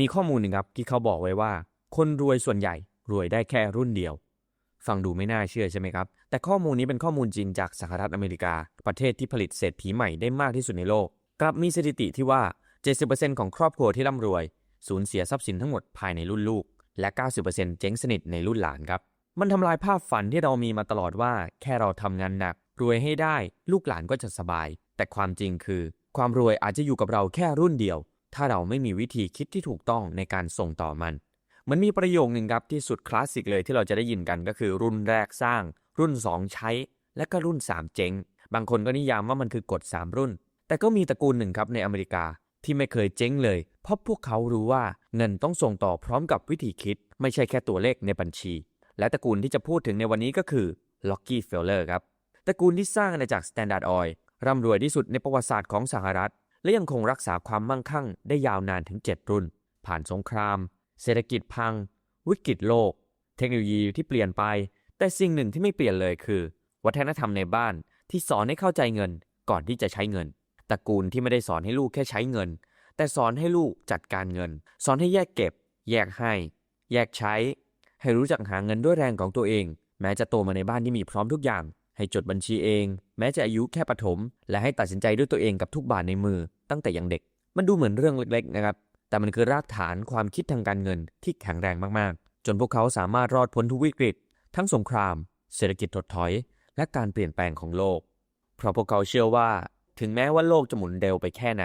มีข้อมูลหนึ่งครับที่เขาบอกไว้ว่า คนรวยส่วนใหญ่รวยได้แค่รุ่นเดียว ฟังดูไม่น่าเชื่อใช่ไหมครับ แต่ข้อมูลนี้เป็นข้อมูลจริงจากสหรัฐอเมริกา ประเทศที่ผลิตเศรษฐีใหม่ได้มากที่สุดในโลก กลับมีสถิติที่ว่า 70%ของครอบครัวที่ร่ำรวย สูญเสียทรัพย์สินทั้งหมดภายในรุ่นลูก และ 90%เจ๊งสนิทในรุ่นหลานครับ มันทำลายภาพฝันที่เรามีมาตลอดว่า แค่เราทำงานหนัก รวยให้ได้ ลูกหลานก็จะสบาย แต่ความจริงคือ ความรวยอาจจะอยู่กับเราแค่รุ่นเดียว ถ้าเราไม่มีวิธีคิดที่ถูกต้องในการส่งต่อมัน มันมีประโยคหนึ่งครับที่สุดคลาสสิกเลยที่เราจะได้ยินกันก็คือรุ่นแรกสร้าง รุ่น 2 ใช้ และก็รุ่น 3 เจ๊ง บางคนก็นิยามว่ามันคือกฎ3 รุ่น แต่ก็มีตระกูลหนึ่งครับในอเมริกาที่ไม่เคยเจ๊งเลย เพราะพวกเขารู้ว่าเงินต้องส่งต่อพร้อมกับวิธีคิด ไม่ใช่แค่ตัวเลขในบัญชี และตระกูลที่จะพูดถึงในวันนี้ก็คือ Lucky Feller ครับตระกูลที่สร้างอาณาจักร Standard Oil ร่ำรวยที่สุดในประวัติศาสตร์ของสหรัฐ และยังคงรักษาความมั่งคั่งได้ยาวนานถึง 7 รุ่น ผ่านสงคราม เศรษฐกิจพัง วิกฤตโลก เทคโนโลยีที่เปลี่ยนไป แต่สิ่งหนึ่งที่ไม่เปลี่ยนเลยคือ วัฒนธรรมในบ้านที่สอนให้เข้าใจเงินก่อนที่จะใช้เงินตระกูลที่ไม่ได้สอนให้ลูกแค่ใช้เงิน แต่สอนให้ลูกจัดการเงิน สอนให้แยกเก็บ แยกให้ แยกใช้ ให้รู้จักหาเงินด้วยแรงของตัวเอง แม้จะโตมาในบ้านที่มีพร้อมทุกอย่าง ให้จดบัญชีเอง แม้จะอายุแค่ประถมและให้ตัดสินใจด้วยตัวเองกับทุกบาทในมือ ตั้งแต่ยังเด็ก มันดูเหมือนเรื่องเล็กๆนะครับแต่มันคือรากฐานความคิดทางการเงินที่แข็งแรงมากๆ จนพวกเขาสามารถรอดพ้นทุกวิกฤต ทั้งสงคราม เศรษฐกิจถดถอย และการเปลี่ยนแปลงของโลก เพราะพวกเขาเชื่อว่า ถึงแม้ว่าโลกจะหมุนเร็วไปแค่ไหน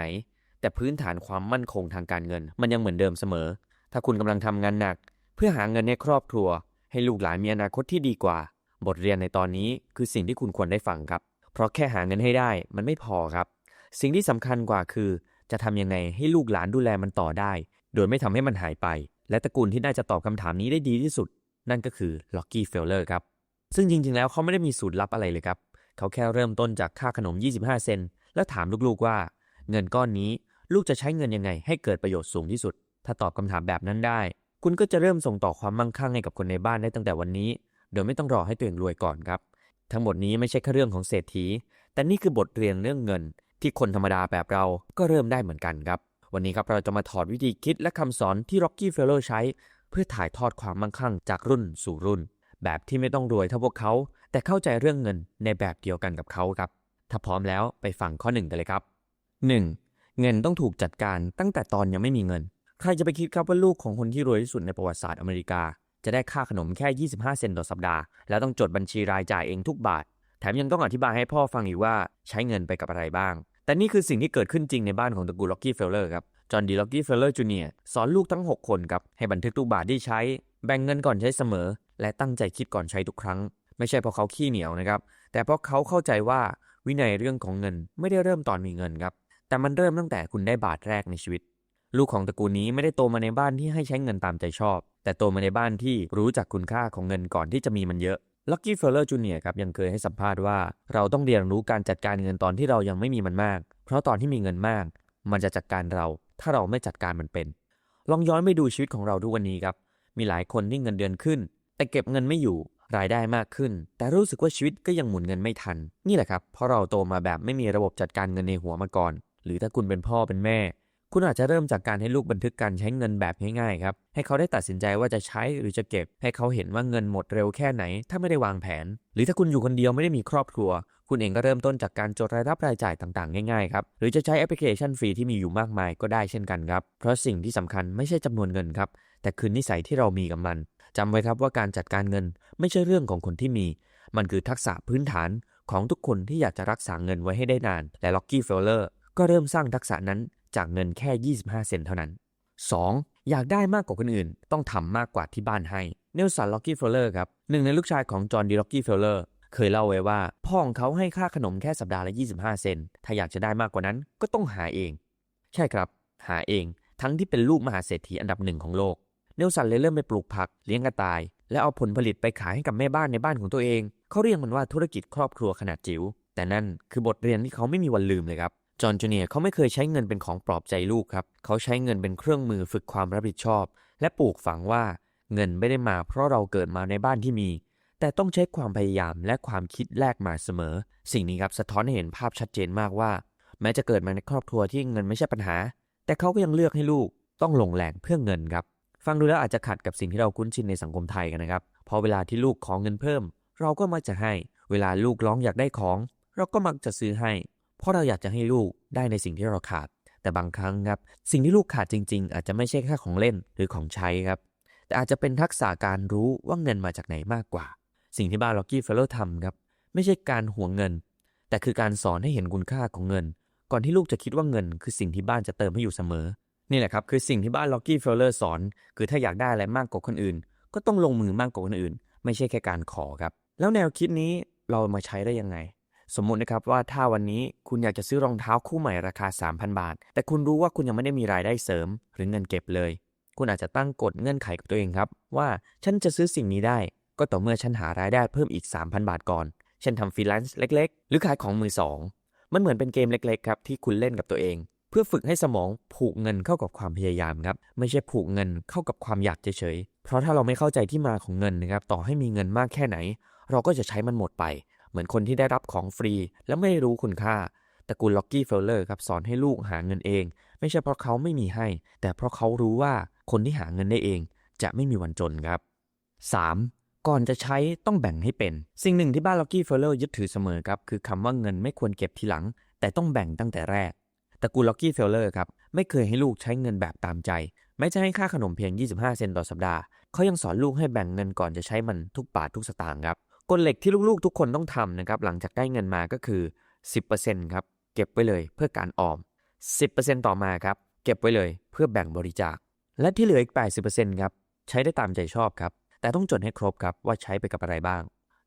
แต่พื้นฐานความมั่นคงทางการเงิน มันยังเหมือนเดิมเสมอ ถ้าคุณกำลังทำงานหนัก เพื่อหาเงินให้ครอบครัว ให้ลูกหลานมีอนาคตที่ดีกว่า บทเรียนในตอนนี้คือสิ่งที่คุณควรได้ฟังครับ เพราะแค่หาเงินให้ได้มันไม่พอครับ สิ่งที่สำคัญกว่าคือ จะทำยังไงให้ลูกหลานดูแลมันต่อได้ โดยไม่ทำให้มันหายไป และตระกูลที่น่าจะตอบคำถามนี้ได้ดีที่สุด นั่นก็คือ Lucky Feller ครับ ซึ่งจริง ๆ แล้วเขาไม่ได้มีสูตรลับอะไรเลยครับ เขาแค่เริ่มต้นจากค่าขนม 25 เซนแล้วถามลูกๆว่า เงินก้อนนี้ลูกจะใช้เงินยังไง ให้เกิดประโยชน์สูงที่สุด ถ้าตอบคำถามแบบนั้นได้ คุณก็จะเริ่มส่งต่อความมั่งคั่งให้กับคนในบ้านได้ตั้งแต่วันนี้ โดยไม่ต้องรอให้ตัวเองรวยก่อนครับ ทั้งหมดนี้ไม่ใช่แค่เรื่องของเศรษฐี แต่นี่คือบทเรียนเรื่องเงิน ที่คนธรรมดาแบบเราก็เริ่มได้เหมือนกันครับ วันนี้ครับเราจะมาถอดวิธีคิดและคำสอนที่ Rocky Fellow ใช้ เพื่อถ่ายทอดความมั่งคั่งจากรุ่นสู่รุ่น แบบที่ไม่ต้องรวยเท่าพวกเขา แต่เข้าใจเรื่องเงินในแบบเดียวกันกับเขาครับ ถ้าพร้อมแล้วไปฟังข้อหนึ่งกันเลยครับ 1. เงินต้องถูกจัดการตั้งแต่ตอนยังไม่มีเงิน ใครจะไปคิดครับว่าลูกของคนที่รวยที่สุดในประวัติศาสตร์อเมริกา จะได้ค่าขนมแค่ 25 เซนต์ต่อสัปดาห์ แล้วต้องจดบัญชีรายจ่ายเองทุกบาท แถมยังต้องอธิบายให้พ่อฟังอีกว่าใช้เงินไปกับอะไรบ้าง แต่นี่คือสิ่งที่เกิดขึ้นจริงในบ้านของตระกูลล็อกกี้เฟลเลอร์ครับ จอห์นดีล็อกกี้เฟลเลอร์จูเนียร์สอนลูกทั้ง 6 คนครับให้บันทึกทุกบาทที่ใช้ แบ่งเงินก่อนใช้เสมอ และตั้งใจคิดก่อนใช้ทุกครั้ง ไม่ใช่เพราะเขาขี้เหนียวนะครับ แต่เพราะเขาเข้าใจว่าวินัยเรื่องของเงินไม่ได้เริ่มตอนมีเงินครับ แต่มันเริ่มตั้งแต่คุณได้บาทแรกในชีวิต ลูกของตระกูลนี้ไม่ได้โตมาในบ้านที่ให้ใช้เงินตามใจชอบ แต่โตมาในบ้านที่รู้จักคุณค่าของเงินก่อนที่จะมีมันเยอะ ลักกี้เฟลเลอร์จูเนียร์ครับยังเคยให้สัมภาษณ์ว่า เราต้องเรียนรู้การจัดการเงินตอนที่เรายังไม่มีมันมาก เพราะตอนที่มีเงินมาก มันจะจัดการเรา ถ้าเราไม่จัดการมันเป็น ลองย้อนไปดูชีวิตของเราทุกวันนี้ครับ มีหลายคนที่เงินเดือนขึ้น แต่เก็บเงินไม่อยู่รายได้มากขึ้น แต่รู้สึกว่าชีวิตก็ยังหมุนเงินไม่ทัน นี่แหละครับเพราะเราโตมาแบบไม่มีระบบจัดการเงินในหัวมาก่อน หรือถ้าคุณเป็นพ่อเป็นแม่ คุณอาจจะเริ่มจากการให้ลูกบันทึกการใช้เงินแบบง่ายๆครับ ให้เขาได้ตัดสินใจว่าจะใช้หรือจะเก็บ ให้เขาเห็นว่าเงินหมดเร็วแค่ไหน ถ้าไม่ได้วางแผน หรือถ้าคุณอยู่คนเดียวไม่ได้มีครอบครัว คุณเองก็เริ่มต้นจากการจดรายรับรายจ่ายต่างๆ ง่ายๆครับ หรือจะใช้แอปพลิเคชันฟรีที่มีอยู่มากมายก็ได้เช่นกันครับ เพราะสิ่งที่สำคัญไม่ใช่จำนวนเงินครับ แต่คือนิสัยที่เรามีกับมันจำไว้ครับว่าการจัดการเงิน ไม่ใช่เรื่องของคนที่มี มันคือทักษะพื้นฐานของทุกคนที่อยากจะรักษาเงินไว้ให้ได้นาน และล็อกกี้เฟลเลอร์ก็เริ่มสร้างทักษะนั้น จากเงินแค่ 25 เซนเท่านั้น 2. อยากได้มากกว่าคนอื่น ต้องทำมากกว่าที่บ้านให้ เนลสันล็อกกี้เฟลเลอร์ครับหนึ่งในลูกชายของจอห์นดีล็อกกี้เฟลเลอร์เคยเล่าไว้ว่า พ่อของเขาให้ค่าขนมแค่สัปดาห์ละ 25 เซน ถ้าอยากจะได้มากกว่านั้นก็ต้องหาเอง ใช่ครับ หาเอง ทั้งที่เป็นลูกมหาเศรษฐีอันดับหนึ่งของโลก เนลสันเลยเริ่มไปปลูกผัก เลี้ยงกระต่าย และเอาผลผลิตไปขายให้กับแม่บ้านในบ้านของตัวเอง เขาเรียกมันว่าธุรกิจครอบครัวขนาดจิ๋ว แต่นั่นคือบทเรียนที่เขาไม่มีวันลืมเลยครับ จอห์นจูเนียร์เขาไม่เคยใช้เงินเป็นของปลอบใจลูกครับ เขาใช้เงินเป็นเครื่องมือฝึกความรับผิดชอบ และปลูกฝังว่าเงินไม่ได้มาเพราะเราเกิดมาในบ้านที่มี แต่ต้องใช้ความพยายามและความคิดแลกมาเสมอ สิ่งนี้ครับสะท้อนให้เห็นภาพชัดเจนมากว่า แม้จะเกิดมาในครอบครัวที่เงินไม่ใช่ปัญหา แต่เขาก็ยังเลือกให้ลูกต้องลงแรงเพื่อเงินครับ ฟังดูแล้วอาจจะขัดกับสิ่งที่เราคุ้นชินในสังคมไทยกันนะครับพอเวลาที่ลูกขอเงินเพิ่ม เราก็มักจะให้ เวลาลูกร้องอยากได้ของ เราก็มักจะซื้อให้ เพราะเราอยากจะให้ลูกได้ในสิ่งที่เราขาด แต่บางครั้งครับ สิ่งที่ลูกขาดจริง ๆ อาจจะไม่ใช่แค่ของเล่นหรือของใช้ครับ แต่อาจจะเป็นทักษะการรู้ว่าเงินมาจากไหนมากกว่า สิ่งที่บ้านล็อกกี้เฟลโลทำครับ ไม่ใช่การหวงเงิน แต่คือการสอนให้เห็นคุณค่าของเงิน ก่อนที่ลูกจะคิดว่าเงิน คือสิ่งที่บ้านจะเติมให้อยู่เสมอ นี่แหละครับคือสิ่งที่บ้านล็อกกี้เฟลเลอร์สอน คือถ้าอยากได้อะไรมากกว่าคนอื่น ก็ต้องลงมือมากกว่าคนอื่น ไม่ใช่แค่การขอครับ แล้วแนวคิดนี้เรามาใช้ได้ยังไง สมมุตินะครับว่าถ้าวันนี้คุณอยากจะซื้อรองเท้าคู่ใหม่ราคา 3,000 บาท แต่คุณรู้ว่าคุณยังไม่ได้มีรายได้เสริม หรือเงินเก็บเลย คุณอาจจะตั้งกฎเงื่อนไขกับตัวเองครับ ว่าฉันจะซื้อสิ่งนี้ได้ ก็ต่อเมื่อฉันหารายได้เพิ่มอีก 3,000 บาทก่อน เช่นทำฟรีแลนซ์เล็ก ๆ หรือขายของมือสองมันเหมือนเป็นเกมเล็กๆครับที่คุณเล่นกับตัวเอง เพื่อฝึกให้สมองผูกเงินเข้ากับความพยายามครับไม่ใช่ผูกเงินเข้ากับความอยากเฉยๆเพราะถ้าเราไม่เข้าใจที่มาของเงินนะครับต่อให้มีเงินมากแค่ไหน เราก็จะใช้มันหมดไป เหมือนคนที่ได้รับของฟรี แล้วไม่รู้คุณค่าตระกูลล็อกกี้เฟลเลอร์ครับสอนให้ลูกหาเงินเอง ไม่ใช่เพราะเขาไม่มีให้ แต่เพราะเขารู้ว่าคนที่หาเงินได้เอง จะไม่มีวันจนครับ 3. ก่อนจะใช้ต้องแบ่งให้เป็น สิ่งหนึ่งที่บ้านล็อกกี้เฟลเลอร์ยึดถือเสมอครับคือคำว่าเงินไม่ควรเก็บทีหลัง แต่ต้องแบ่งตั้งแต่แรกตระกูลล็อกกี้เฟลเลอร์ครับไม่เคยให้ลูกใช้เงินแบบตามใจแม้จะให้ค่าขนมเพียง 25 เซนต์ต่อสัปดาห์ เขายังสอนลูกให้แบ่งเงินก่อนจะใช้มันทุกบาททุกสตางค์ครับ กฎเหล็กที่ลูกๆ ทุกคนต้องทำนะครับหลังจากได้เงินมาก็คือ 10%ครับเก็บไว้เลยเพื่อการออม 10%ต่อมาครับเก็บไว้เลยเพื่อแบ่งบริจาค และที่เหลืออีก 80%ครับใช้ได้ตามใจชอบครับแต่ต้องจดให้ครบครับว่าใช้ไปกับอะไรบ้าง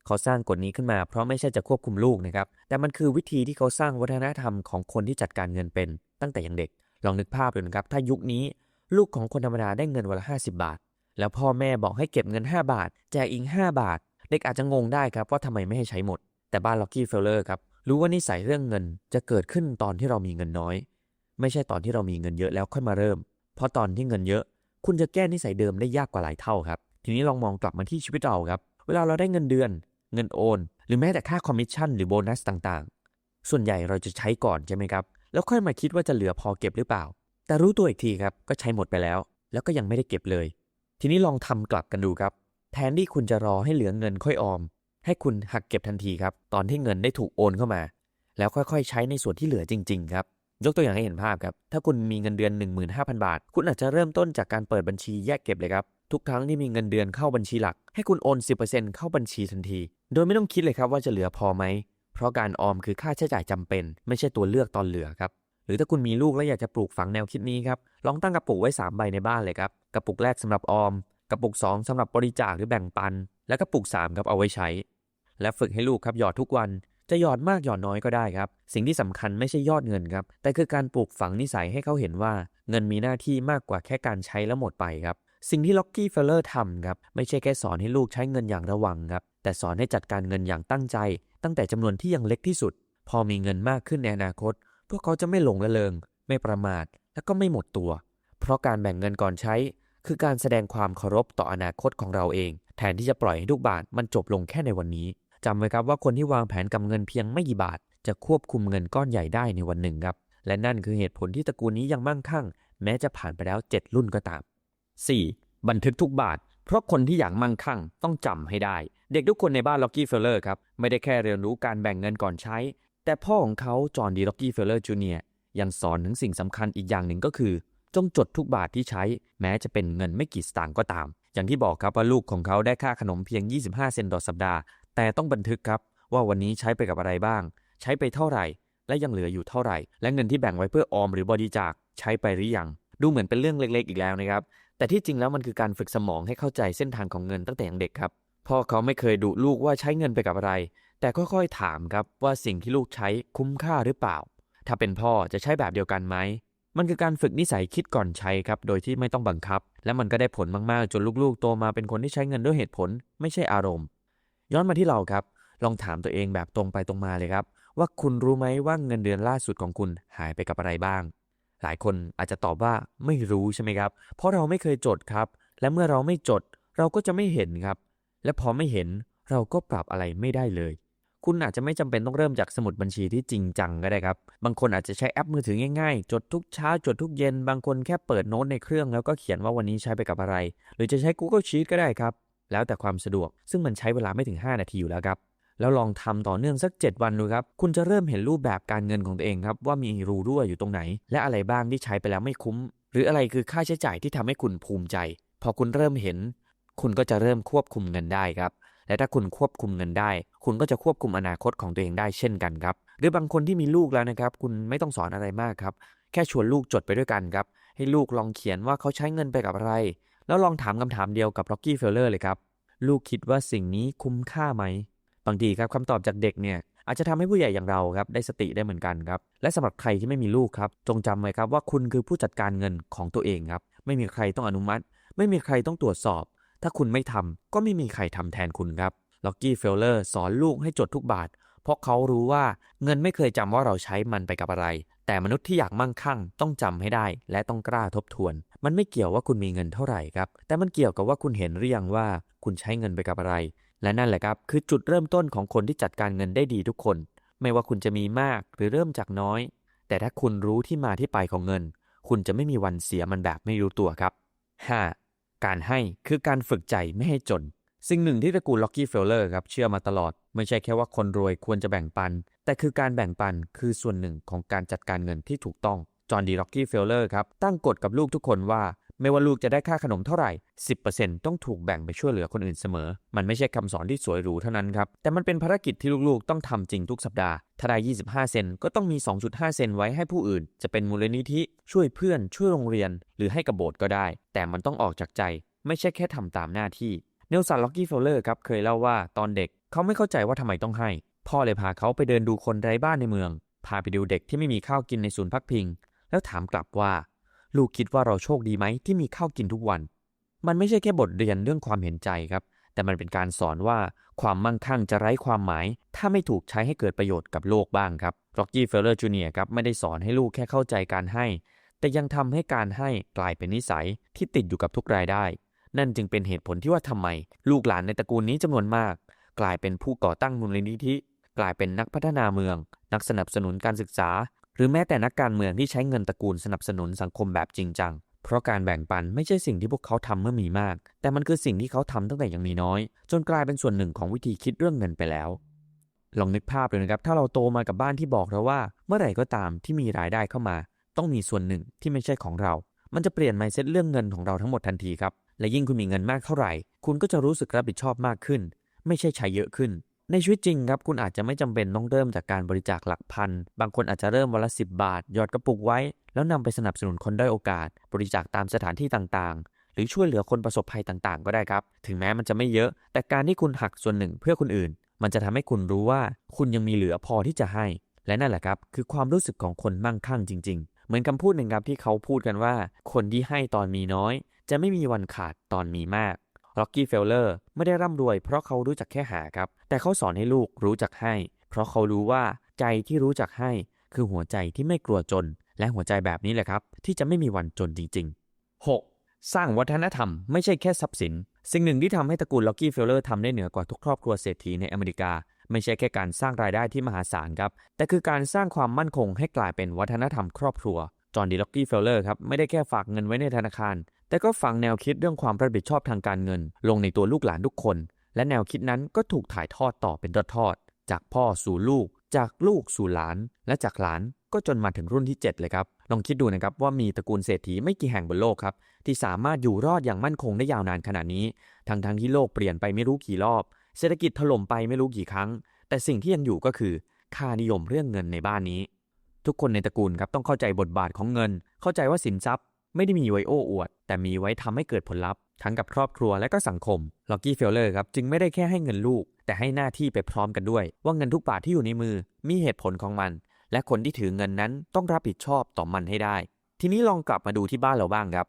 เขาสร้างกฎนี้ขึ้นมาเพราะไม่ใช่จะควบคุมลูกนะครับแต่มันคือวิธีที่เขาสร้างวัฒนธรรมของคนที่จัดการเงินเป็น ตั้งแต่ยังเด็ก ลองนึกภาพดูนะครับถ้ายุคนี้ลูกของคนธรรมดาได้เงินวันละ 50 บาท แล้วพ่อแม่บอกให้เก็บเงิน 5 บาทแจกอีก 5 บาท เด็กอาจจะงงได้ครับว่าทำไมไม่ให้ใช้หมด แต่บ้านล็อกกี้เฟลเลอร์ครับรู้ว่านิสัยเรื่องเงินจะเกิดขึ้นตอนที่เรามีเงินน้อย ไม่ใช่ตอนที่เรามีเงินเยอะแล้วค่อยมาเริ่ม เพราะตอนที่เงินเยอะ คุณจะแก้นิสัยเดิมได้ยากกว่าหลายเท่าครับ ทีนี้ลองมองกลับมาที่ชีวิตเราครับ เวลาเราได้เงินเดือน เงินโอน หรือแม้แต่ค่าคอมมิชชั่นหรือโบนัสต่างๆ ส่วนใหญ่เราจะใช้ก่อนใช่ไหมครับ แล้วค่อยมาคิดว่าจะเหลือพอเก็บหรือเปล่า แต่รู้ตัวอีกทีครับก็ใช้หมดไปแล้ว แล้วก็ยังไม่ได้เก็บเลย ทีนี้ลองทำกลับกันดูครับ แทนที่คุณจะรอให้เหลือเงินค่อยออม ให้คุณหักเก็บทันทีครับ ตอนที่เงินได้ถูกโอนเข้ามา แล้วค่อยๆ ใช้ในส่วนที่เหลือจริง ๆ ครับ ยกตัวอย่างให้เห็นภาพครับ ถ้าคุณมีเงินเดือน 15,000 บาท คุณอาจจะเริ่มต้นจากการเปิดบัญชีแยกเก็บเลยครับ ทุกครั้งที่มีเงินเดือนเข้าบัญชีหลัก ให้คุณโอน 10%เข้าบัญชีทันที โดยไม่ต้องคิดเลยครับว่าจะเหลือพอไหม เพราะการออมคือค่าใช้จ่ายจำเป็น ไม่ใช่ตัวเลือกตอนเหลือครับหรือถ้าคุณมีลูกแล้วอยากจะปลูกฝังแนวคิดนี้ครับ ลองตั้งกระปุกไว้ 3 ใบในบ้านเลยครับ กระปุกแรกสำหรับออม กระปุก 2สำหรับบริจาคหรือแบ่งปัน และกระปุก 3 ครับเอาไว้ใช้ และฝึกให้ลูกครับหยอดทุกวันจะหยอดมากหยอดน้อยก็ได้ครับ สิ่งที่สำคัญไม่ใช่ยอดเงินครับ แต่คือการปลูกฝังนิสัยให้เขาเห็นว่า เงินมีหน้าที่มากกว่าแค่การใช้แล้วหมดไปครับ สิ่งที่ล็อกกี้เฟลเลอร์ทำครับ ไม่ใช่แค่สอนให้ลูกใช้เงินอย่างระวังครับ แต่สอนให้จัดการเงินอย่างตั้งใจ ตั้งแต่จำนวนที่ยังเล็กที่สุด พอมีเงินมากขึ้นในอนาคต พวกเขาจะไม่หลงละเลงไม่ประมาท และก็ไม่หมดตัว เพราะการแบ่งเงินก่อนใช้ คือการแสดงความเคารพต่ออนาคตของเราเอง แทนที่จะปล่อยให้ทุกบาทมันจบลงแค่ในวันนี้จำไว้ครับว่าคนที่วางแผนกับเงินเพียงไม่กี่บาท จะควบคุมเงินก้อนใหญ่ได้ในวันหนึ่งครับ และนั่นคือเหตุผลที่ตระกูลนี้ยังมั่งคั่ง แม้จะผ่านไปแล้ว 7 รุ่นก็ตาม 4. บันทึกทุกบาท เพราะคนที่อยากมั่งคั่งต้องจำให้ได้ เด็กทุกคนในบ้านล็อกกี้เฟลเลอร์ครับไม่ได้แค่เรียนรู้การแบ่งเงินก่อนใช้ แต่พ่อของเขาจอห์นดีล็อกกี้เฟลเลอร์จูเนียยังสอนถึงสิ่งสำคัญอีกอย่างหนึ่งก็คือ จงจดทุกบาทที่ใช้ แม้จะเป็นเงินไม่กี่สตางค์ก็ตาม อย่างที่บอกครับว่าลูกของเขาได้ค่าขนมเพียง 25 เซนต์ต่อสัปดาห์ แต่ต้องบันทึกครับว่าวันนี้ใช้ไปกับอะไรบ้าง ใช้ไปเท่าไหร่ และยังเหลืออยู่เท่าไหร่ และเงินที่แบ่งไว้เพื่อออมหรือบริจาคใช้ไปหรือยัง ดูเหมือนเป็นเรื่องเล็ก ๆ อีกแล้วนะครับ แต่ที่จริงแล้วมันคือการฝึกสมองให้เข้าใจเส้นทางของเงินตั้งแต่ยังเด็กครับพ่อเขาไม่เคยดุลูกว่าใช้เงินไปกับอะไร แต่ค่อยๆถามครับว่าสิ่งที่ลูกใช้คุ้มค่าหรือเปล่า ถ้าเป็นพ่อจะใช้แบบเดียวกันไหม มันคือการฝึกนิสัยคิดก่อนใช้ครับ โดยที่ไม่ต้องบังคับ และมันก็ได้ผลมาก ๆ จนลูกๆ โตมาเป็นคนที่ใช้เงินด้วยเหตุผล ไม่ใช่อารมณ์ ย้อนมาที่เราครับ ลองถามตัวเองแบบตรงไปตรงมาเลยครับ ว่าคุณรู้ไหมว่าเงินเดือนล่าสุดของคุณหายไปกับอะไรบ้าง หลายคนอาจจะตอบว่าไม่รู้ใช่ไหมครับ เพราะเราไม่เคยจดครับ และเมื่อเราไม่จด เราก็จะไม่เห็นครับ และพอไม่เห็นเราก็ปรับอะไรไม่ได้เลย คุณอาจจะไม่จำเป็นต้องเริ่มจากสมุดบัญชีที่จริงจังก็ได้ครับ บางคนอาจจะใช้แอปมือถือง่ายๆ จดทุกเช้าจดทุกเย็น บางคนแค่เปิดโน้ตในเครื่องแล้วก็เขียนว่าวันนี้ใช้ไปกับอะไร หรือจะใช้ Google Sheet ก็ได้ครับ แล้วแต่ความสะดวก ซึ่งมันใช้เวลาไม่ถึง 5 นาทีอยู่แล้วครับ แล้วลองทำต่อเนื่องสัก 7 วันดูครับ คุณจะเริ่มเห็นรูปแบบการเงินของตัวเองครับว่ามีรูรั่วอยู่ตรงไหน และอะไรบ้างที่ใช้ไปแล้วไม่คุ้ม หรืออะไรคือค่าใช้จ่ายที่ทำให้คุณภูมิใจ พอคุณเริ่มเห็น คุณก็จะเริ่มควบคุมเงินได้ครับ และถ้าคุณควบคุมเงินได้ คุณก็จะควบคุมอนาคตของตัวเองได้เช่นกันครับ หรือบางคนที่มีลูกแล้วนะครับ คุณไม่ต้องสอนอะไรมากครับ แค่ชวนลูกจดไปด้วยกันครับ ให้ลูกลองเขียนว่าเขาใช้เงินไปกับอะไร แล้วลองถามคำถามเดียวกับ Rocky f e l l e r เลยครับ ลูกคิดว่าสิ่งนี้คุ้มค่าไหม บางทีครับคำตอบจากเด็กเนี่ยอาจจะทำให้ผู้ใหญ่อย่างเราครับได้สติได้เหมือนกันครับ และสำหรับใครที่ไม่มีลูกครับ จงจำไว้ครับว่าคุณคือผู้จัดการเงินของตัวเองครับ ไม่มีใครต้องอนุมัติ ไม่มีใครต้องตรวจสอบ ถ้าคุณไม่ทำก็ไม่มีใครทำแทนคุณครับล็อกกี้เฟลเลอร์สอนลูกให้จดทุกบาท เพราะเขารู้ว่าเงินไม่เคยจำว่าเราใช้มันไปกับอะไร แต่มนุษย์ที่อยากมั่งคั่งต้องจำให้ได้ และต้องกล้าทบทวน มันไม่เกี่ยวว่าคุณมีเงินเท่าไหร่ครับ แต่มันเกี่ยวกับว่าคุณเห็นหรือยังว่าคุณใช้เงินไปกับอะไร และนั่นแหละครับคือจุดเริ่มต้นของคนที่จัดการเงินได้ดีทุกคน ไม่ว่าคุณจะมีมากหรือเริ่มจากน้อย แต่ถ้าคุณรู้ที่มาที่ไปของเงิน คุณจะไม่มีวันเสียมันแบบไม่รู้ตัวครับ 5. การให้คือการฝึกใจไม่ให้จน สิ่งหนึ่งที่ตระกูลล็อกกี้เฟลเลอร์ครับเชื่อมาตลอด ไม่ใช่แค่ว่าคนรวยควรจะแบ่งปัน แต่คือการแบ่งปันคือส่วนหนึ่งของการจัดการเงินที่ถูกต้องจอห์นดีล็อกกี้เฟลเลอร์ครับตั้งกฎกับลูกทุกคนว่า ไม่ว่าลูกจะได้ค่าขนมเท่าไหร่ 10%ต้องถูกแบ่งไปช่วยเหลือคนอื่นเสมอ มันไม่ใช่คำสอนที่สวยหรูเท่านั้นครับ แต่มันเป็นภารกิจที่ลูกๆ ต้องทำจริงทุกสัปดาห์ ถ้าได้ 25 เซนก็ต้องมี 2.5 เซนไว้ให้ผู้อื่น จะเป็นมูลนิธิ ช่วยเพื่อน ช่วยโรงเรียน หรือให้กับโบสถ์ก็ได้ แต่มันต้องออกจากใจ ไม่ใช่แค่ทำตามหน้าที่ เนลสันล็อกกี้เฟลเลอร์ครับเคยเล่าว่าตอนเด็กเขาไม่เข้าใจว่าทำไมต้องให้ พ่อเลยพาเขาไปเดินดูคนไร้บ้านในเมือง พาไปดูเด็กที่ไม่มีข้าวกินในศูนย์พักพิง แล้วถามกลับว่า ลูกคิดว่าเราโชคดีไหมที่มีข้าวกินทุกวัน มันไม่ใช่แค่บทเรียนเรื่องความเห็นใจครับ แต่มันเป็นการสอนว่าความมั่งคั่งจะไร้ความหมาย ถ้าไม่ถูกใช้ให้เกิดประโยชน์กับโลกบ้างครับร็อกกี้เฟลเลอร์จูเนียครับไม่ได้สอนให้ลูกแค่เข้าใจการให้ แต่ยังทำให้การให้กลายเป็นนิสัยที่ติดอยู่กับทุกรายได้ นั่นจึงเป็นเหตุผลที่ว่าทำไม ลูกหลานในตระกูลนี้จำนวนมาก กลายเป็นผู้ก่อตั้งมูลนิธิกลายเป็นนักพัฒนาเมือง นักสนับสนุนการศึกษา หรือแม้แต่นักการเมืองที่ใช้เงินตระกูลสนับสนุนสังคมแบบจริงจัง เพราะการแบ่งปันไม่ใช่สิ่งที่พวกเขาทำเมื่อมีมาก แต่มันคือสิ่งที่เขาทำตั้งแต่ยังมีน้อย จนกลายเป็นส่วนหนึ่งของวิธีคิดเรื่องเงินไปแล้ว ลองนึกภาพเลยนะครับ ถ้าเราโตมากับบ้านที่บอกเราว่า เมื่อไหร่ก็ตามที่มีรายได้เข้ามา ต้องมีส่วนหนึ่งที่ไม่ใช่ของเรา มันจะเปลี่ยน mindset เรื่องเงินของเราทั้งหมดทันทีครับ และยิ่งคุณมีเงินมากเท่าไหร่ คุณก็จะรู้สึกรับผิดชอบมากขึ้น ไม่ใช่ใช้เยอะขึ้น ในชีวิตจริงครับคุณอาจจะไม่จำเป็นต้องเริ่มจากการบริจาคหลักพัน บางคนอาจจะเริ่มวันละสิบาท หยอดกระปุกไว้ แล้วนำไปสนับสนุนคนด้อยโอกาส บริจาคตามสถานที่ต่างๆ หรือช่วยเหลือคนประสบภัยต่างๆ ก็ได้ครับ ถึงแม้มันจะไม่เยอะ แต่การที่คุณหักส่วนหนึ่งเพื่อคนอื่น มันจะทำให้คุณรู้ว่าคุณยังมีเหลือพอที่จะให้ และนั่นแหละครับ คือความรู้สึกของคนมั่งคั่งจริง ๆ เหมือนคำพูดหนึ่งครับที่เขาพูดกันว่า คนที่ให้ตอนมีน้อย จะไม่มีวันขาดตอนมีมาก ร็อกกี้เฟลเลอร์ไม่ได้ร่ำรวยเพราะเขารู้จักแค่หาครับ แต่เขาสอนให้ลูกรู้จักให้ เพราะเขารู้ว่าใจที่รู้จักให้ คือหัวใจที่ไม่กลัวจน และหัวใจแบบนี้แหละครับ ที่จะไม่มีวันจนจริง ๆ 6. สร้างวัฒนธรรมไม่ใช่แค่ทรัพย์สิน สิ่งหนึ่งที่ทำให้ตระกูลล็อกกี้เฟลเลอร์ทำได้เหนือกว่าทุกครอบครัวเศรษฐีในอเมริกา ไม่ใช่แค่การสร้างรายได้ที่มหาศาลครับ แต่คือการสร้างความมั่นคงให้กลายเป็นวัฒนธรรมครอบครัวจอห์นดีล็อกกี้เฟลเลอร์ครับไม่ได้แค่ฝากเงินไว้ในธนาคาร แต่ก็ฝังแนวคิดเรื่องความรับผิดชอบทางการเงิน ลงในตัวลูกหลานทุกคน และแนวคิดนั้นก็ถูกถ่ายทอดต่อเป็นทอดๆจากพ่อสู่ลูก จากลูกสู่หลาน และจากหลานก็จนมาถึงรุ่นที่ 7 เลยครับ ลองคิดดูนะครับว่ามีตระกูลเศรษฐีไม่กี่แห่งบนโลกครับ ที่สามารถอยู่รอดอย่างมั่นคงได้ยาวนานขนาดนี้ ทั้งทั้งที่โลกเปลี่ยนไปไม่รู้กี่รอบ เศรษฐกิจถล่มไปไม่รู้กี่ครั้ง แต่สิ่งที่ยังอยู่ก็คือ ค่านิยมเรื่องเงินในบ้านนี้ ทุกคนในตระกูลครับต้องเข้าใจบทบาทของเงิน เข้าใจว่าสินทรัพย์ ไม่ได้มีไว้โอ้อวด แต่มีไว้ทำให้เกิดผลลัพธ์ทั้งกับครอบครัวและก็สังคมล็อกกี้เฟลเลอร์ครับจึงไม่ได้แค่ให้เงินลูก แต่ให้หน้าที่ไปพร้อมกันด้วย ว่าเงินทุกบาทที่อยู่ในมือมีเหตุผลของมัน และคนที่ถือเงินนั้นต้องรับผิดชอบต่อมันให้ได้ ทีนี้ลองกลับมาดูที่บ้านเราบ้างครับ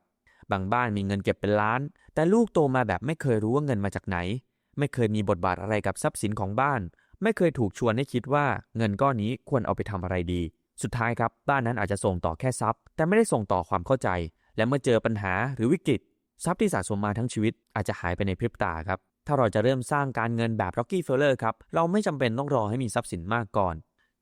บางบ้านมีเงินเก็บเป็นล้าน แต่ลูกโตมาแบบไม่เคยรู้ว่าเงินมาจากไหน ไม่เคยมีบทบาทอะไรกับทรัพย์สินของบ้าน ไม่เคยถูกชวนให้คิดว่าเงินก้อนนี้ควรเอาไปทำอะไรดี สุดท้ายครับบ้านนั้นอาจจะส่งต่อแค่ทรัพย์ แต่ไม่ได้ส่งต่อความเข้าใจ และเมื่อเจอปัญหาหรือวิกฤต ทรัพย์ที่สะสมมาทั้งชีวิตอาจจะหายไปในพริบตาครับถ้าเราจะเริ่มสร้างการเงินแบบ Rockefeller ครับเราไม่จำเป็นต้องรอให้มีทรัพย์สินมากก่อน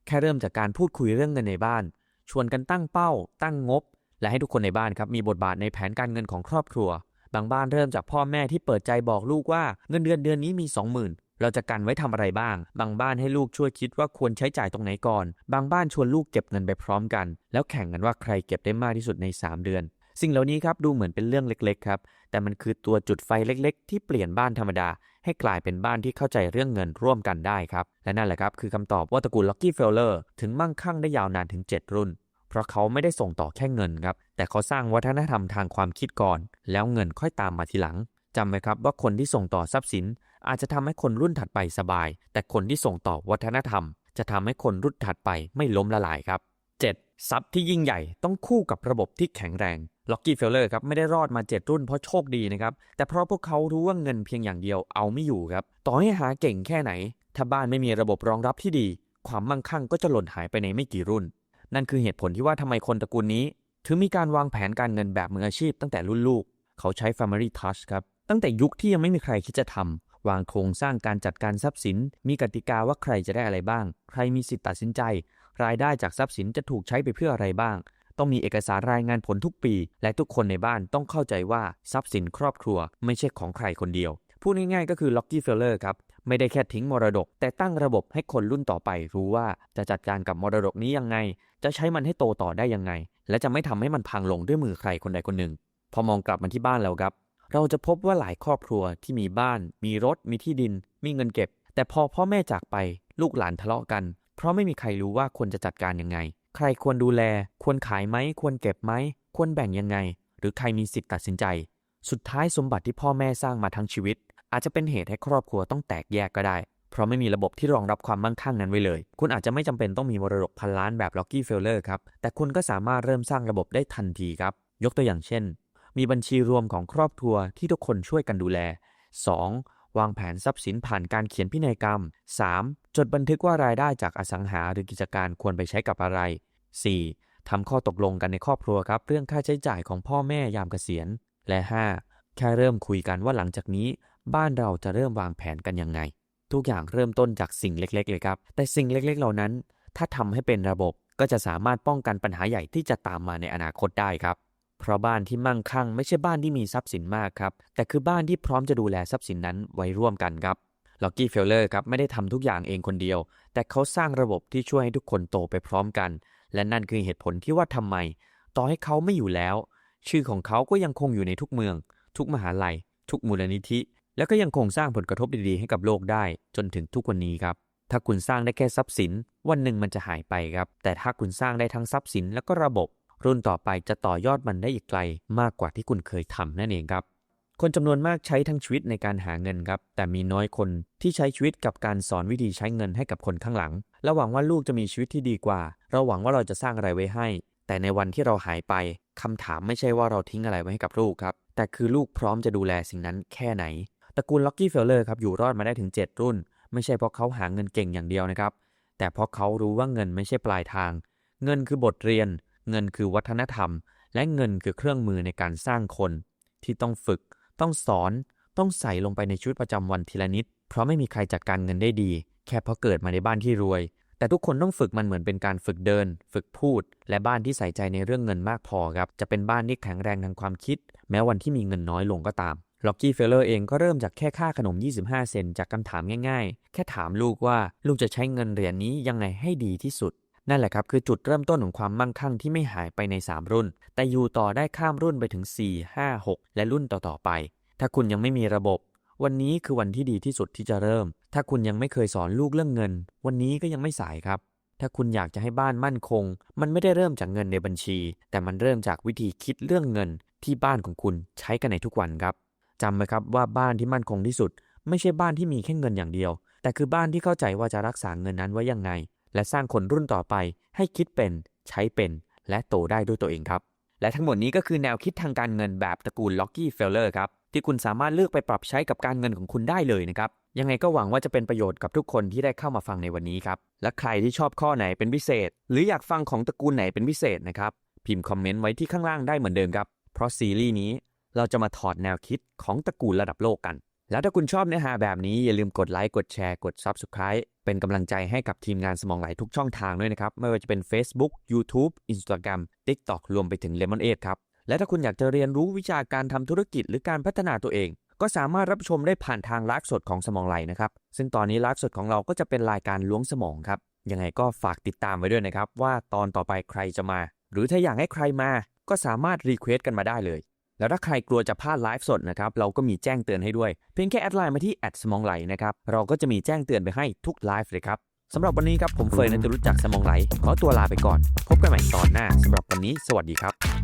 แค่เริ่มจากการพูดคุยเรื่องเงินในบ้าน ชวนกันตั้งเป้า ตั้งงบ และให้ทุกคนในบ้านครับมีบทบาทในแผนการเงินของครอบครัว บางบ้านเริ่มจากพ่อแม่ที่เปิดใจบอกลูกว่าเงินเดือนเดือนนี้มี 20,000 เราจะกันไว้ทำอะไรบ้าง บางบ้านให้ลูกช่วยคิดว่าควรใช้จ่ายตรงไหนก่อน บางบ้านชวนลูกเก็บเงินไปพร้อมกัน แล้วแข่งกันว่าใครเก็บได้มากที่สุดใน 3 เดือน สิ่งเหล่านี้ครับดูเหมือนเป็นเรื่องเล็กๆครับ แต่มันคือตัวจุดไฟเล็กๆ ที่เปลี่ยนบ้านธรรมดา ให้กลายเป็นบ้านที่เข้าใจเรื่องเงินร่วมกันได้ครับ และนั่นแหละครับคือคำตอบว่าตระกูลล็อกกี้เฟลเลอร์ถึงมั่งคั่งได้ยาวนานถึง 7 รุ่น เพราะเขาไม่ได้ส่งต่อแค่เงินครับ แต่เขาสร้างวัฒนธรรมทางความคิดก่อน แล้วเงินค่อยตามมาทีหลัง จำไว้ครับว่าคนที่ส่งต่อทรัพย์สิน อาจจะทำให้คนรุ่นถัดไปสบาย แต่คนที่ส่งต่อวัฒนธรรม จะทำให้คนรุ่นถัดไปไม่ล้มละลายครับ 7. ทรัพย์ที่ยิ่งใหญ่ต้องคู่กับระบบที่แข็งแรงล็อกกี้เฟลเลอร์ครับไม่ได้รอดมา 7 รุ่นเพราะโชคดีนะครับแต่เพราะพวกเขารู้ว่าเงินเพียงอย่างเดียวเอาไม่อยู่ครับต่อให้หาเก่งแค่ไหน ถ้าบ้านไม่มีระบบรองรับที่ดี ความมั่งคั่งก็จะหล่นหายไปในไม่กี่รุ่น นั่นคือเหตุผลที่ว่าทำไมคนตระกูลนี้ ถึงมีการวางแผนการเงินแบบมืออาชีพตั้งแต่รุ่นลูก เขาใช้ Family Touch ครับ ตั้งแต่ยุคที่ยังไม่มีใครคิดจะทำวางโครงสร้างการจัดการทรัพย์สิน มีกติกาว่าใครจะได้อะไรบ้าง ใครมีสิทธิ์ตัดสินใจ รายได้จากทรัพย์สินจะถูกใช้ไปเพื่ออะไรบ้าง ต้องมีเอกสารรายงานผลทุกปี และทุกคนในบ้านต้องเข้าใจว่าทรัพย์สินครอบครัว ไม่ใช่ของใครคนเดียว พูดง่ายๆก็คือ Locky Feller ครับ ไม่ได้แค่ทิ้งมรดก แต่ตั้งระบบให้คนรุ่นต่อไป รู้ว่าจะจัดการกับมรดกนี้ยังไง จะใช้มันให้โตต่อได้ยังไง และจะไม่ทำให้มันพังลงด้วยมือใครคนใดคนหนึ่ง พอมองกลับมาที่บ้านแล้วครับ เราจะพบว่าหลายครอบครัวที่มีบ้าน มีรถ มีที่ดิน มีเงินเก็บ แต่พอพ่อแม่จากไปลูกหลานทะเลาะกัน เพราะไม่มีใครรู้ว่าควรจะจัดการยังไง ใครควรดูแล ควรขายไหม ควรเก็บไหม ควรแบ่งยังไง หรือใครมีสิทธิ์ตัดสินใจ สุดท้ายสมบัติที่พ่อแม่สร้างมาทั้งชีวิต อาจจะเป็นเหตุให้ครอบครัวต้องแตกแยกก็ได้ เพราะไม่มีระบบที่รองรับความมั่งคั่งนั้นไว้เลย คุณอาจจะไม่จำเป็นต้องมีมรดกพันล้านแบบ Rocky f e l l e r ครับ แต่คุณก็สามารถเริ่มสร้างระบบได้ทันทีครับ ยกตัวอย่างเช่น มีบัญชีรวมของครอบครัวที่ทุกคนช่วยกันดูแล 2. วางแผนทรัพย์สินผ่านการเขียนพินัยกรรม 3. จดบันทึกว่ารายได้จากอสังหาหรือกิจการควรไปใช้กับอะไร 4. ทำข้อตกลงกันในครอบครัวครับ เรื่องค่าใช้จ่ายของพ่อแม่ยามเกษียณ และ 5. แค่เริ่มคุยกันว่าหลังจากนี้ บ้านเราจะเริ่มวางแผนกันยังไง ทุกอย่างเริ่มต้นจากสิ่งเล็ก ๆ เลยครับ แต่สิ่งเล็ก ๆ เหล่านั้น ถ้าทำให้เป็นระบบก็จะสามารถป้องกันปัญหาใหญ่ที่จะตามมาในอนาคตได้ครับ เพราะบ้านที่มั่งคั่งไม่ใช่บ้านที่มีทรัพย์สินมากครับ แต่คือบ้านที่พร้อมจะดูแลทรัพย์สินนั้นไว้ร่วมกันครับล็อกกี้เฟลเลอร์ครับไม่ได้ทำทุกอย่างเองคนเดียว แต่เขาสร้างระบบที่ช่วยให้ทุกคนโตไปพร้อมกัน และนั่นคือเหตุผลที่ว่าทำไม ต่อให้เขาไม่อยู่แล้ว ชื่อของเขาก็ยังคงอยู่ในทุกเมือง ทุกมหาลัย ทุกมูลนิธิ แล้วก็ยังคงสร้างผลกระทบดีๆให้กับโลกได้ จนถึงทุกวันนี้ครับ ถ้าคุณสร้างได้แค่ทรัพย์สิน วันหนึ่งมันจะหายไปครับ แต่ถ้าคุณสร้างได้ทั้งทรัพย์สินแล้วก็ระบบ รุ่นต่อไปจะต่อยอดมันได้อีกไกลมากกว่าที่คุณเคยทำนั่นเองครับคนจำนวนมากใช้ทั้งชีวิตในการหาเงินครับ แต่มีน้อยคนที่ใช้ชีวิตกับการสอนวิธีใช้เงินให้กับคนข้างหลังและหวังว่าลูกจะมีชีวิตที่ดีกว่า เราหวังว่าเราจะสร้างอะไรไว้ให้ แต่ในวันที่เราหายไปคำถามไม่ใช่ว่าเราทิ้งอะไรไว้ให้กับลูกครับ แต่คือลูกพร้อมจะดูแลสิ่งนั้นแค่ไหน ตระกูลล็อกกี้เฟลเลอร์ครับอยู่รอดมาได้ถึง 7 รุ่น ไม่ใช่เพราะเขาหาเงินเก่งอย่างเดียวนะครับ แต่เพราะเขารู้ว่าเงินไม่ใช่ปลายทาง เงินคือบทเรียน เงินคือวัฒนธรรม และเงินคือเครื่องมือในการสร้างคน ที่ต้องฝึก ต้องสอน ต้องใส่ลงไปในชีวิตประจำวันทีละนิด เพราะไม่มีใครจัดการเงินได้ดี แค่เพราะเกิดมาในบ้านที่รวย แต่ทุกคนต้องฝึกมันเหมือนเป็นการฝึกเดิน ฝึกพูด และบ้านที่ใส่ใจในเรื่องเงินมากพอครับ จะเป็นบ้านที่แข็งแรงทางความคิด แม้วันที่มีเงินน้อยลงก็ตามล็อกกี้เฟลเลอร์เองก็เริ่มจากแค่ค่าขนม 25 เซนจากคำถามง่ายๆ แค่ถามลูกว่าลูกจะใช้เงินเหรียญนี้ยังไงให้ดีที่สุด นั่นแหละครับคือจุดเริ่มต้นของความมั่งคั่งที่ไม่หายไปใน 3 รุ่น แต่อยู่ต่อได้ข้ามรุ่นไปถึง 4 5 6 และรุ่นต่อๆไป ถ้าคุณยังไม่มีระบบ วันนี้คือวันที่ดีที่สุดที่จะเริ่ม ถ้าคุณยังไม่เคยสอนลูกเรื่องเงิน วันนี้ก็ยังไม่สายครับ ถ้าคุณอยากจะให้บ้านมั่นคง มันไม่ได้เริ่มจากเงินในบัญชี แต่มันเริ่มจากวิธีคิดเรื่องเงิน ที่บ้านของคุณใช้กันในทุกวันครับจำไว้ครับว่าบ้านที่มั่นคงที่สุด ไม่ใช่บ้านที่มีแค่เงินอย่างเดียว แต่คือบ้านที่เข้าใจว่าจะรักษาเงินนั้นไว้ยังไง และสร้างคนรุ่นต่อไป ให้คิดเป็น ใช้เป็น และโตได้ด้วยตัวเองครับ และทั้งหมดนี้ก็คือแนวคิดทางการเงินแบบตระกูลล็อกกี้เฟลเลอร์ครับที่คุณสามารถเลือกไปปรับใช้กับการเงินของคุณได้เลยนะครับ ยังไงก็หวังว่าจะเป็นประโยชน์กับทุกคนที่ได้เข้ามาฟังในวันนี้ครับ และใครที่ชอบข้อไหนเป็นพิเศษ หรืออยากฟังของตระกูลไหนเป็นพิเศษนะครับ พิมพ์คอมเมนต์ไว้ที่ข้างล่างได้เหมือนเดิมครับ เพราะซีรีส์นี้เราจะมาถอดแนวคิดของตระกูลระดับโลกกัน แล้วถ้าคุณชอบเนื้อหาแบบนี้อย่าลืมกดไลค์กดแชร์กด Subscribe เป็นกำลังใจให้กับทีมงานสมองไหลทุกช่องทางด้วยนะครับ ไม่ว่าจะเป็น Facebook YouTube Instagram TikTok รวมไปถึง Lemon 8ครับ และถ้าคุณอยากจะเรียนรู้วิชาการทำธุรกิจหรือการพัฒนาตัวเอง ก็สามารถรับชมได้ผ่านทางไลฟ์สดของสมองไหลนะครับ ซึ่งตอนนี้ไลฟ์สดของเราก็จะเป็นรายการล้วงสมองครับยังไงก็ฝากติดตามไว้ด้วยนะครับว่าตอนต่อไปใครจะมา หรือถ้าอยากให้ใครมาก็สามารถรีเควสต์กันมาได้เลย แล้วถ้าใครกลัวจะพลาดไลฟ์สดนะครับเราก็มีแจ้งเตือนให้ด้วย เพียงแค่แอดไลน์มาที่แอดสมองไหลนะครับเราก็จะมีแจ้งเตือนไปให้ทุกไลฟ์เลยครับสำหรับวันนี้ครับผมเฟยนันตรู้จักสมองไหล ขอตัวลาไปก่อน พบกันใหม่ตอนหน้าสำหรับวันนี้ สวัสดีครับ